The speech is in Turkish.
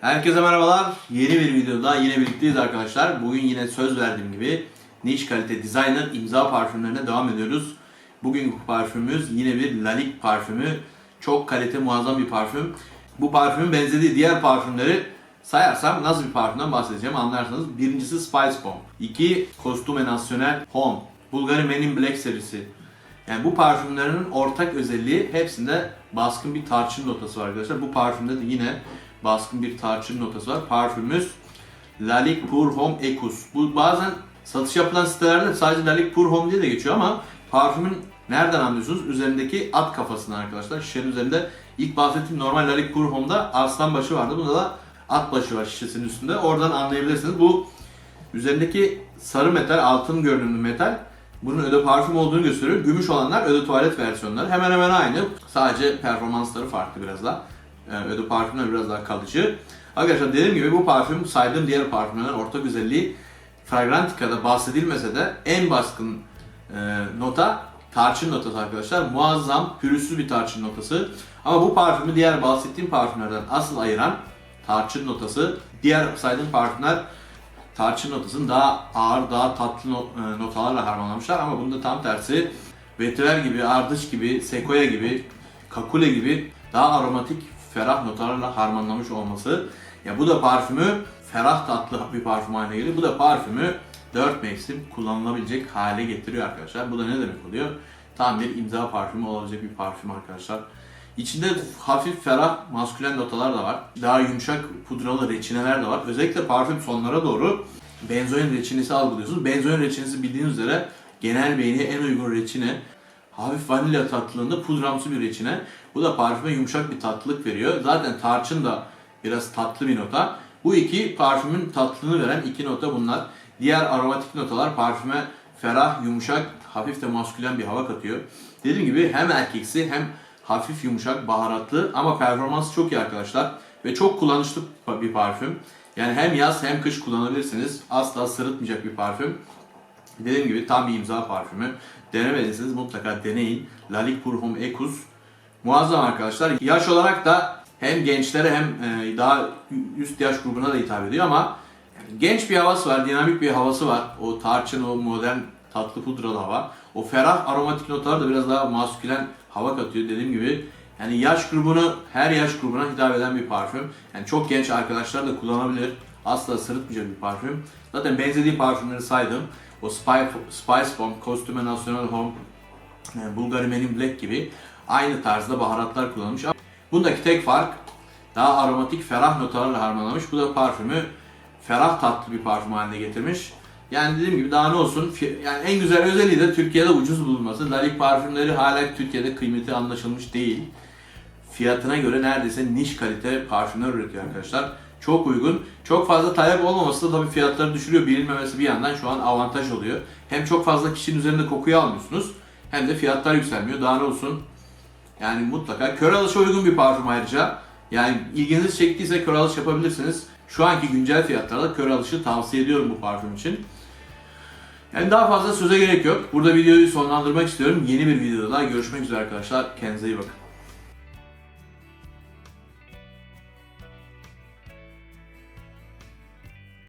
Herkese merhabalar. Yeni bir videoda yine birlikteyiz arkadaşlar. Bugün yine söz verdiğim gibi niş kalite designer imza parfümlerine devam ediyoruz. Bugünkü parfümümüz yine bir Lalique parfümü. Çok kalite muazzam bir parfüm. Bu parfümün benzediği diğer parfümleri sayarsam nasıl bir parfümden bahsedeceğim anlarsınız. Birincisi Spice Bomb. İki Costume National Home. Bulgari Men in Black serisi. Yani bu parfümlerin ortak özelliği hepsinde baskın bir tarçın notası var arkadaşlar. Bu parfümde de yine baskın bir tarçın notası var. Parfümümüz Lalique Pour Homme Ecus. Bu bazen satış yapılan sitelerde sadece Lalique Pour Homme diye de geçiyor ama parfümün nereden anlıyorsunuz? Üzerindeki at kafasından arkadaşlar. Şişenin üzerinde ilk bahsettiğim normal Lalique Pour Homme'da arslan başı vardı. Bunda da at başı var şişesinin üstünde. Oradan anlayabilirsiniz. Bu üzerindeki sarı metal, altın görünümlü metal bunun öde parfüm olduğunu gösteriyor. Gümüş olanlar öde tuvalet versiyonları. Hemen hemen aynı. Sadece performansları farklı biraz daha. Yani öde parfümler biraz daha kalıcı. Arkadaşlar dediğim gibi bu parfüm saydığım diğer parfümlerden ortak özelliği Fragrantica'da bahsedilmese de en baskın e, nota tarçın notası arkadaşlar. Muazzam, pürüzsüz bir tarçın notası. Ama bu parfümü diğer bahsettiğim parfümlerden asıl ayıran tarçın notası. Diğer saydığım parfümler tarçın notasını daha ağır, daha tatlı e, notalarla harmanlamışlar ama bunda tam tersi vetiver gibi, ardıç gibi, sekoya gibi, kakule gibi daha aromatik, ferah notalarla harmanlamış olması. Ya bu da parfümü ferah tatlı bir parfüm haline geliyor. Bu da parfümü 4 mevsim kullanılabilecek hale getiriyor arkadaşlar. Bu da ne demek oluyor? Tam bir imza parfümü olabilecek bir parfüm arkadaşlar. İçinde hafif ferah maskülen notalar da var. Daha yumuşak pudralı reçineler de var. Özellikle parfüm sonlara doğru benzoin reçinesi algılıyorsunuz. Benzoin reçinesi bildiğiniz üzere genel beğeniye en uygun reçine. Hafif vanilya tatlılığında pudramsı bir reçine. Bu da parfüme yumuşak bir tatlılık veriyor. Zaten tarçın da biraz tatlı bir nota. Bu iki parfümün tatlılığını veren iki nota bunlar. Diğer aromatik notalar parfüme ferah, yumuşak, hafif de maskülen bir hava katıyor. Dediğim gibi hem erkeksi hem hafif yumuşak, baharatlı ama performansı çok iyi arkadaşlar. Ve çok kullanışlı bir parfüm. Yani hem yaz hem kış kullanabilirsiniz. Asla sırıtmayacak bir parfüm. Dediğim gibi tam bir imza parfümü. Denemediyseniz mutlaka deneyin. Lalique Pour Homme Ecus. Muazzam arkadaşlar. Yaş olarak da hem gençlere hem e, daha üst yaş grubuna da hitap ediyor ama genç bir havası var, dinamik bir havası var. O tarçın, o modern tatlı pudralı hava. O ferah aromatik notalar da biraz daha maskülen hava katıyor dediğim gibi. Yani yaş grubunu, her yaş grubuna hitap eden bir parfüm. Yani çok genç arkadaşlar da kullanabilir. Asla sırıtmayacak bir parfüm. Zaten benzediği parfümleri saydım. O Spice, Spice Bomb, Costume National Home, e, Bulgari Men in Black gibi aynı tarzda baharatlar kullanmış. Bundaki tek fark daha aromatik, ferah notalarla harmanlamış. Bu da parfümü ferah tatlı bir parfüm haline getirmiş. Yani dediğim gibi daha ne olsun, yani en güzel özelliği de Türkiye'de ucuz bulunması. Lalique parfümleri hala Türkiye'de kıymeti anlaşılmış değil. Fiyatına göre neredeyse niş kalite parfümler üretiyor arkadaşlar. Çok uygun. Çok fazla talep olmaması da tabii fiyatları düşürüyor. Bilinmemesi bir yandan şu an avantaj oluyor. Hem çok fazla kişinin üzerinde kokuyu almıyorsunuz. Hem de fiyatlar yükselmiyor. Daha ne olsun. Yani mutlaka kör alışa uygun bir parfüm ayrıca. Yani ilginizi çektiyse kör alış yapabilirsiniz. Şu anki güncel fiyatlarda kör alışı tavsiye ediyorum bu parfüm için. Yani daha fazla söze gerek yok. Burada videoyu sonlandırmak istiyorum. Yeni bir videoda daha görüşmek üzere arkadaşlar. Kendinize iyi bakın.